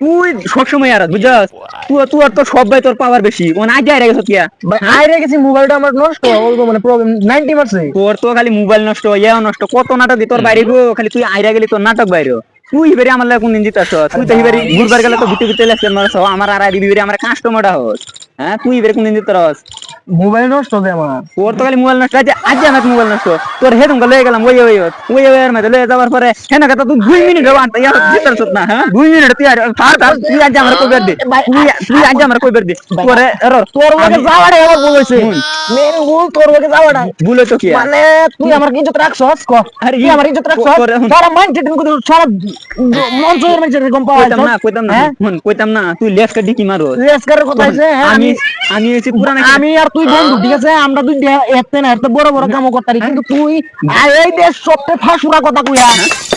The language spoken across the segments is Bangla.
তুই সবসময় আর বুঝছস? তুই তুই আর তোর সবাই তোর পাওয়ার বেশি। ও না যাই রেগেছ কিয়া ভাই আইরে গেছি মোবাইলটা আমার নষ্ট বলব মানে প্রবলেম 90 মারছে তোর তো খালি মোবাইল নষ্ট ইয়া নষ্ট কত নাটক দি তোর বাইরে গো খালি তুই আইরা গেলি তোর নাটক বাইরে। তুই এবারে আমার লাগে কোনদিন জিতাস? তুই তো ঘুরবার গেলে তো ভিতরে ভিতরে লেসেন মারছ আমার আর আইবি আমার কাস্টমারটা হস। হ্যাঁ তুই কোনদিন জিতাস? মোবাইল নষ্ট হবে আমার। তোর তো খালি মোবাইল নষ্ট আজ আজ আমার মোবাইল নষ্ট তোর হে তুমি লয়ে গেলাম ওই ওই ওই। ওই এর মধ্যে লয়ে যাওয়ার পরে হেন কথা তুই দুই মিনিট আনতে ইয়া জিতাস না হ্যাঁ? দুই মিনিট তুই আর থার থার তুই আজ আমার কই দে তুই আজ আমার কই দে। তোরে এর তোর আমি- যাওয়াটা আমার ভুল হইছে। মেন ভুল তোর লগে যাওয়াটা। ভুলে তো কি? মানে তুই আমার ইজ্জত রাখছস। ক? আরে ই- আমার ইজ্জত রাখছস। তোর মাইন্ড টেটিং করে সারা মঞ্চের মানুষের কম পাওয়া কইতাম না কইতাম না হ্যাঁ? হুন কইতাম না তুই লেস কাটি কি মারো। রেসকারের কথা আছে হ্যাঁ আমি আমি আমি হইছি পুরানা আমি আর তুই বন্ধু ঠিক আছে? আমরা দুই এতে না এত বড় বড় কাম করতারি কিন্তু তুই এই দেশ সবচেয়ে ফাঁসুরা কথা কইয়া।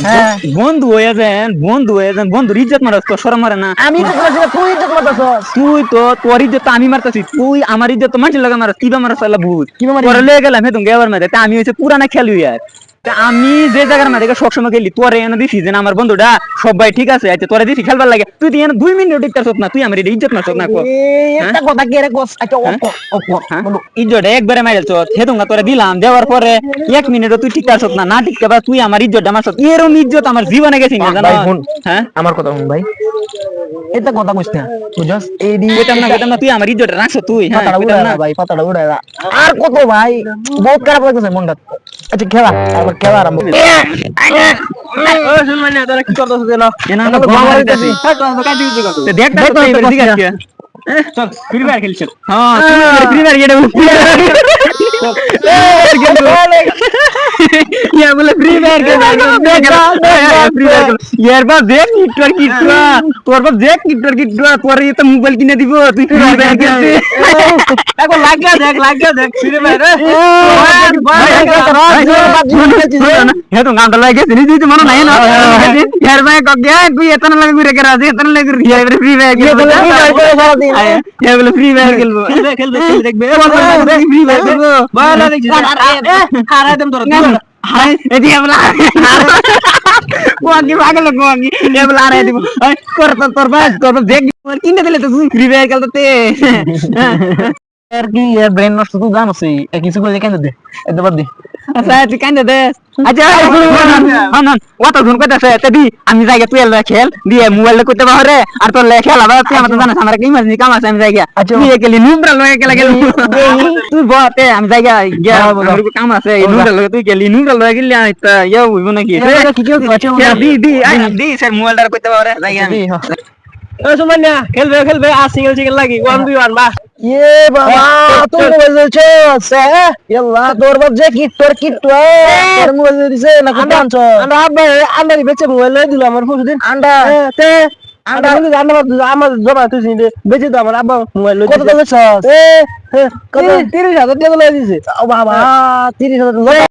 হ্যাঁ। বন্ধু হয়ে যেন বন্ধু হয়ে যেন বন্ধুর ইজ্জত মারস তো শরম মারে না। আমি তো তুই ইজ্জত করতেছস তুই তো তোর ইজ্জত আমি মারতাছি তুই আমার ইজ্জত মানুষের লাগা মারস কিবা মারস আল্লাহ ভূত। কিবা মারি? তোরে লয়ে গেলাম হে তুমি গেবার মধ্যে আমি হইছে পুরানা খেলু ইয়ার তা আমি যে জায়গার মধ্যে সবসময় খেলি তোরে এনে দিছি যে না আমার বন্ধুটা সবাই ঠিক আছে আচ্ছা তোরে দিছি খেলবার লাগে। তুই এনে দুই মিনিট টিকতার না তুই আমার এটা ইজ্জত না কো। এই একটা কথা কি রে কস আচ্ছা হ্যাঁ? হ্যাঁ? ইজ্জত একবারে মাইল চত হে তোমরা তোরে দিলাম দেওয়ার পরে এক মিনিটও তুই টিকতার না না টিকতে পার তুই আমার ইজ্জত আমার এরম ইজ্জত আমার জীবনে গেছি না জানো? হ্যাঁ? আমার কথা শুন ভাই। এটা কথা কইছ না বুঝছস এই দি কইতাম না কইতাম না তুই আমার ইজ্জত রাখছ তুই হ্যাঁ পাতাটা উড়ায় না। না ভাই পাতাটা উড়ায় আর কত ভাই বহুত খারাপ লাগতেছে মনটা। আচ্ছা খেলা আবার খেলা আরম্ভ ও শুন মানে তোরা কি করতেছ যেন? এনা আমরা গোয়া মারিতেছি। তো দেখ না দেখ তো না, এবার তো দিকে বসিয়া। আজকে চল ফ্রি ফায়ার খেলছ হ্যাঁ তুই ফ্রি ফায়ার গেটে ইয়া বলে ফ্রি ফায়ার খেলছ ফ্রি ফায়ার ইয়ার বাপ দেখ কিটর কিটরা তোর বাপ দেখ কিটর কিটরা পরে তো মোবাইল কিনে দিব তুই ফ্রি ফায়ার খেলছিস এখন লাগা দেখ লাগা দেখ ফ্রি ফায়ার হে তো গামটা লাগে গেছিস তুই তো মনে নাই না ইয়ার ভাই কক গয়া তুই এতন লাগে ঘুরে করে আছে এতন লাগে ঘুরে ইয়ার ফ্রি ফায়ার খেলব ইয়ার বলে ফ্রি ফায়ার খেলব খেলবে খেলবে দেখবে ফ্রি ফায়ার খেলব ভালো দেখছিস হারাই দেম তোরা হারাই এদি আমরা কোয়াঙ্গি পাগল কোয়াঙ্গি এ বলে হারাই দিব কর তোর বাস তোর দেখ কিনে দিলে তো ফায়ার খেলতে আর কি ব্রেন নষ্ট তুই জানোস এই কিছু করে কেন দে এত বাদ দে আচ্ছা তুই কান্দে দে আচ্ছা হন হন ওটা ধুন কইতাছে তেবি আমি যাই তুই এলা খেল দিয়ে মোবাইল করতে পারে আর তোর লে খেলা বা তুই আমার জানাস আমার কি মাঝনি কাম আছে আমি যাই গিয়া আচ্ছা। তুই একেলি নুমরা লয়ে গেলা গেল তুই বতে আমি যাই গিয়া গিয়া হ্যাঁ। আমার কাম আছে নুমরা লয়ে তুই গেলি নুমরা লয়ে গেলি আমি তা ইয়া হইব নাকি কি কি হচ্ছে দি দি দি স্যার মোবাইলটা করতে পারে যাই গিয়া আমি ও সুমান্যা খেলবে খেলবে আর সিঙ্গেল সিঙ্গেল লাগি 1v1 বাস এ বাবা তোর মোবাইল চলছে? হ্যাঁ? ইয়াল্লা তোর বাজে কি তোর কি তোর হ্যাঁ। মোবাইল দিছে না কত আনছ আন্ডা আব্বা আন্ডা বেচে মোবাইল দিল আমার পরশুদিন। আন্ডা। হ্যাঁ, তে। আন্ডা কিন্তু আন্ডা আমার জমা তুই নিতে বেচে তো আমার আব্বা মোবাইল কত দিছ। এ হ্যাঁ, কত? 30000 দিয়ে দিছে। ও বাবা 30000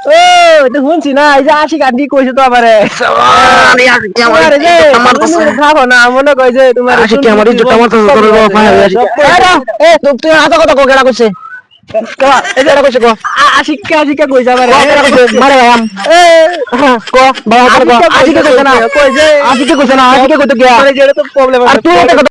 ও এটা শুনছি না এই যে আশি কান্দি কইছে তো আমারে তুমি খাব না মনে কই যে তোমার আশিক আমার ইজ্জত আমার তো তোর বাবা। এ তুই তুই হাতে কথা কোকেরা কইছে কো কো। আশিক